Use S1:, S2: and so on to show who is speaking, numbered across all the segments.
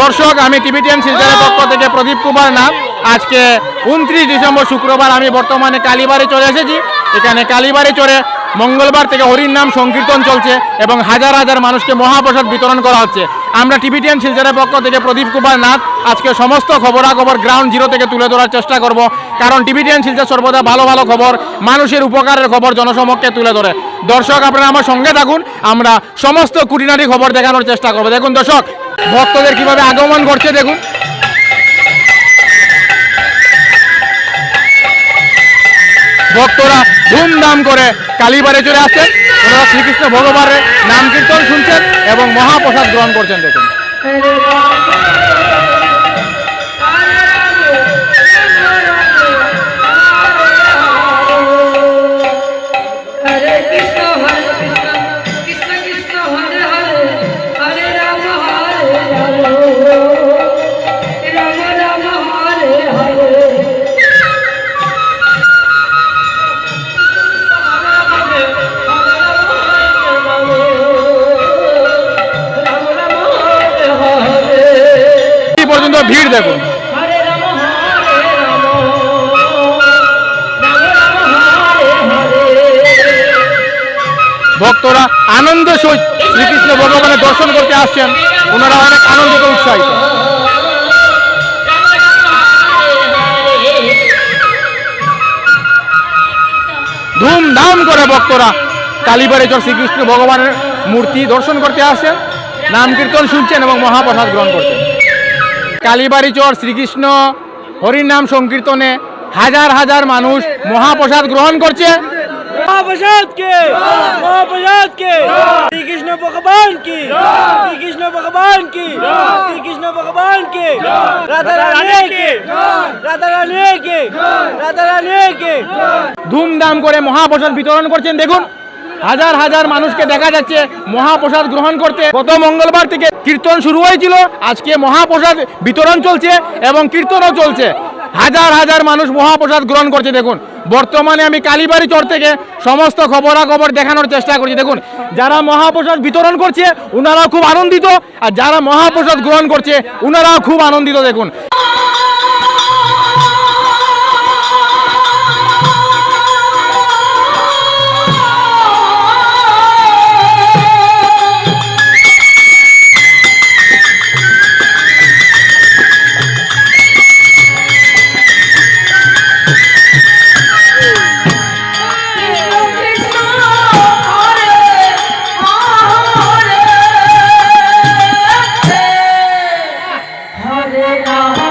S1: দর্শক আমি টিভিটিএন শিলচরের পক্ষ থেকে প্রদীপ কুমার নাম। আজকে উনত্রিশ ডিসেম্বর শুক্রবার আমি বর্তমানে কালীবাড়ি চলে এসেছি। এখানে কালীবাড়ি চড়ে মঙ্গলবার থেকে হরির নাম সংকীর্তন চলছে এবং হাজার হাজার মানুষকে মহাপ্রসাদ বিতরণ করা হচ্ছে। আমরা টিভিটিএন শিলচরের পক্ষ থেকে প্রদীপ কুমার নাথ আজকে সমস্ত খবরাখবর গ্রাউন্ড জিরো থেকে তুলে ধরার চেষ্টা করব। কারণ টিভিটিএন শিলচর সর্বদা ভালো ভালো খবর মানুষের উপকারের খবর জনসমক্ষে তুলে ধরে। দর্শক আপনারা আমার সঙ্গে থাকুন। আমরা সমস্ত কুটিনারি খবর দেখানোর চেষ্টা করব। দেখুন দর্শক ভক্তদের কীভাবে আগমন করছে দেখুন। ভক্তরা ধুমধাম করে কালীবারে চলে আসছেন ওনারা শ্রীকৃষ্ণ ভগবানের নাম কীর্তন শুনছেন এবং মহাপ্রসাদ গ্রহণ করছেন দেখুন। ভিড় দেখুন। ভক্তরা আনন্দ সহিত শ্রীকৃষ্ণ ভগবানের দর্শন করতে আসছেন। ওনারা অনেক আনন্দিত উৎসাহিত। ধুমধাম করে ভক্তরা কালীবাড়িচর শ্রীকৃষ্ণ ভগবানের মূর্তি দর্শন করতে আসছেন। নাম কীর্তন শুনছেন এবং মহাপ্রসাদ গ্রহণ করছেন। কালীবাড়িচর শ্রীকৃষ্ণ হরিনাম সংকীর্তনে হাজার হাজার মানুষ মহাপ্রসাদ গ্রহণ করছে।
S2: মহাপ্রসাদ কে মহাপ্রসাদ কে শ্রীকৃষ্ণ ভগবান কি ভগবান কি ভগবান কে কে কে কে
S1: ধুমধাম করে মহাপ্রসাদ বিতরণ করছেন। দেখুন হাজার হাজার মানুষকে দেখা যাচ্ছে, মহাপ্রসাদ গ্রহণ করতে। গত মঙ্গলবার থেকে কীর্তন শুরু হয়েছিল, আজকে মহাপ্রসাদ বিতরণ চলছে এবং কীর্তনও চলছে। হাজার হাজার মানুষ মহাপ্রসাদ গ্রহণ করছে, দেখুন। বর্তমানে আমি কালীবাড়ি চর থেকে সমস্ত খবরাখবর দেখানোর চেষ্টা করছি, দেখুন। যারা মহাপ্রসাদ বিতরণ করছে ওনারাও খুব আনন্দিত, আর যারা মহাপ্রসাদ গ্রহণ করছে ওনারাও খুব আনন্দিত, দেখুন।
S3: Hare Rama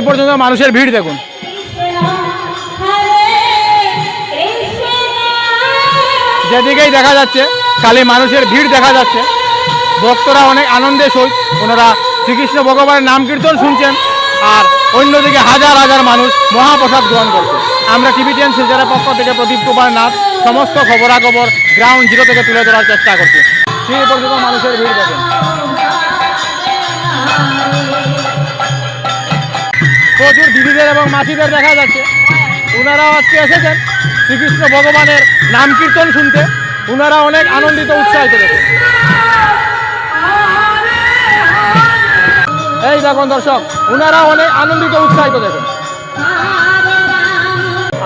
S1: কি পর্যন্ত মানুষের ভিড় দেখুন। যেদিকেই দেখা যাচ্ছে, খালি মানুষের ভিড় দেখা যাচ্ছে। ভক্তরা অনেক আনন্দের সহিত ওনারা শ্রীকৃষ্ণ ভগবানের নাম কীর্তন শুনছেন আর অন্যদিকে হাজার হাজার মানুষ মহাপ্রসাদ গ্রহণ করছে। আমরা টিভিটিএন শিলচরের পক্ষ থেকে প্রদীপ কুমার নাথ, সমস্ত খবরাখবর গ্রাউন্ড জিরো থেকে তুলে ধরার চেষ্টা করছি। সেই পর্যন্ত মানুষের ভিড় দেখেন। প্রচুর দিদিদের এবং মাসিদের দেখা যাচ্ছে। ওনারাও আজকে এসেছেন শ্রীকৃষ্ণ ভগবানের নাম কীর্তন শুনতে। ওনারা অনেক আনন্দিত, উৎসাহিত এই দেখুন দর্শক ওনারা অনেক আনন্দিত, উৎসাহিত দেখুন।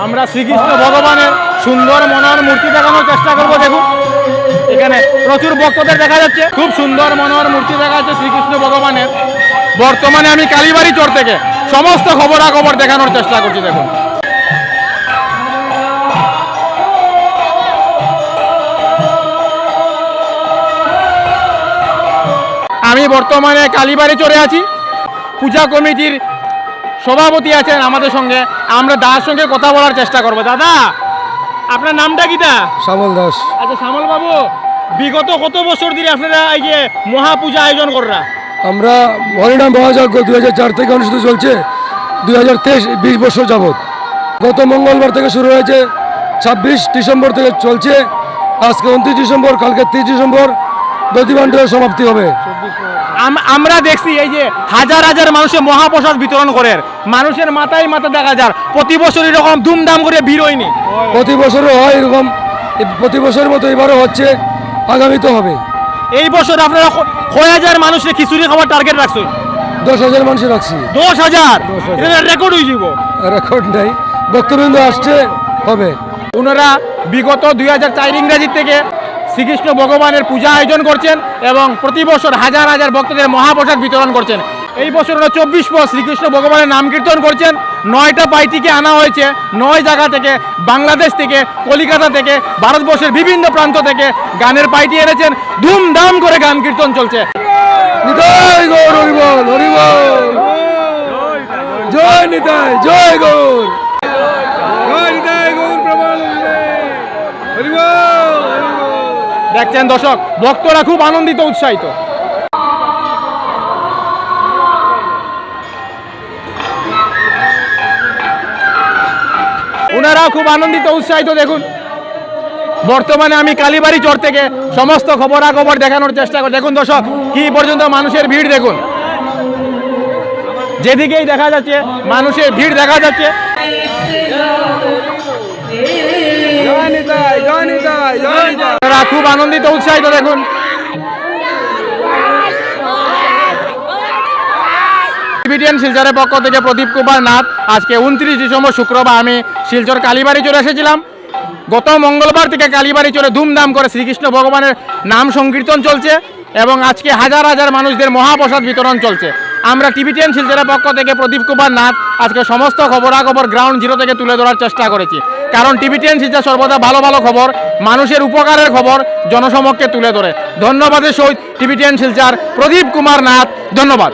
S1: আমরা শ্রীকৃষ্ণ ভগবানের সুন্দর মনোহর মূর্তি দেখানোর চেষ্টা করব, দেখুন। এখানে প্রচুর ভক্তদের দেখা যাচ্ছে। খুব সুন্দর মনোহর মূর্তি দেখা যাচ্ছে শ্রীকৃষ্ণ ভগবানের। বর্তমানে আমি কালীবাড়ি চর থেকে। সমস্ত খবরাখবর দেখানোর চেষ্টা করছি দেখুন। আমি বর্তমানে কালীবাড়ি চড়ে আছি। পূজা কমিটির সভাপতি আছেন আমাদের সঙ্গে। আমরা দাদার সঙ্গে কথা বলার চেষ্টা করব। দাদা আপনার নামটা কিটা
S4: শ্যামল দাস।
S1: আচ্ছা শ্যামল বাবু বিগত কত বছর ধরে আপনারা এই যে মহাপূজা আয়োজন কররা
S4: আমরা হরিনাম মহাযজ্ঞ দুই হাজার চার থেকে অনুষ্ঠিত চলছে দুই হাজার তেইশ বিশ বছর যাবৎ। গত মঙ্গলবার থেকে শুরু হয়েছে ছাব্বিশ ডিসেম্বর থেকে চলছে। আজকে উনত্রিশ ডিসেম্বর কালকে তিরিশ ডিসেম্বর দধিবান্ডের সমাপ্তি হবে।
S1: আম- আমরা দেখছি এই যে হাজার হাজার মানুষের মহাপ্রসাদ বিতরণ করে। মানুষের মাথায় মাথা দেখা যার। প্রতি বছর এরকম ধুমধাম করে ভিড় হয়নি।
S4: প্রতি বছরও হয় এরকম। প্রতি বছরের মতো এবারও হচ্ছে আগামীতে হবে।
S1: এই বছর আপনারা কয় হাজার মানুষের খিচুড়ি খাওয়ার টার্গেট রাখছেন
S4: দশ হাজার মানুষের রাখছি।
S1: দশ হাজার? রেকর্ড হয়ে যাব
S4: রেকর্ড নেই। ভক্তবৃন্দ আসছে হবে।
S1: ওনারা বিগত দুই হাজার চার ইংরাজি থেকে শ্রীকৃষ্ণ ভগবানের পূজা আয়োজন করছেন এবং প্রতি বছর হাজার হাজার ভক্তদের মহাপ্রসাদ বিতরণ করছেন। এই বছর ওরা চব্বিশ পর শ্রীকৃষ্ণ ভগবানের নাম কীর্তন করছেন। নয়টা পাইটিকে আনা হয়েছে। নয় জায়গা থেকে বাংলাদেশ থেকে কলিকাতা থেকে ভারতবর্ষের বিভিন্ন প্রান্ত থেকে গানের পাইটি এনেছেন। ধুমধাম করে গান কীর্তন চলছে।
S4: জয় নিতাই জয় গৌর।
S1: দেখছেন দর্শক ভক্তরা খুব আনন্দিত উৎসাহিত। ওনারাও খুব আনন্দিত, উৎসাহিত, দেখুন। বর্তমানে আমি কালীবাড়ি চর থেকে সমস্ত খবরাখবর দেখানোর চেষ্টা করি। দেখুন দর্শক, কি পর্যন্ত মানুষের ভিড়, দেখুন। যেদিকেই দেখা যাচ্ছে, মানুষের ভিড় দেখা যাচ্ছে। খুব আনন্দিত, উৎসাহিত, দেখুন। টিভিটিএন শিলচরের পক্ষ থেকে প্রদীপ কুমার নাথ। আজকে উনত্রিশ ডিসেম্বর শুক্রবার আমি শিলচর কালীবাড়ি চলে এসেছিলাম। গত মঙ্গলবার থেকে কালীবাড়ি চলে ধুমধাম করে শ্রীকৃষ্ণ ভগবানের নাম সংকীর্তন চলছে এবং আজকে হাজার হাজার মানুষদের মহাপ্রসাদ বিতরণ চলছে। আমরা টিভিটিএন শিলচরের পক্ষ থেকে প্রদীপ কুমার নাথ আজকে সমস্ত খবরাখবর গ্রাউন্ড জিরো থেকে তুলে ধরার চেষ্টা করেছি। কারণ টিভিটিএন শিলচর সর্বদা ভালো ভালো খবর, মানুষের উপকারের খবর জনসমক্ষে তুলে ধরে। ধন্যবাদের সহিত টিভিটিএন শিলচর প্রদীপ কুমার নাথ, ধন্যবাদ।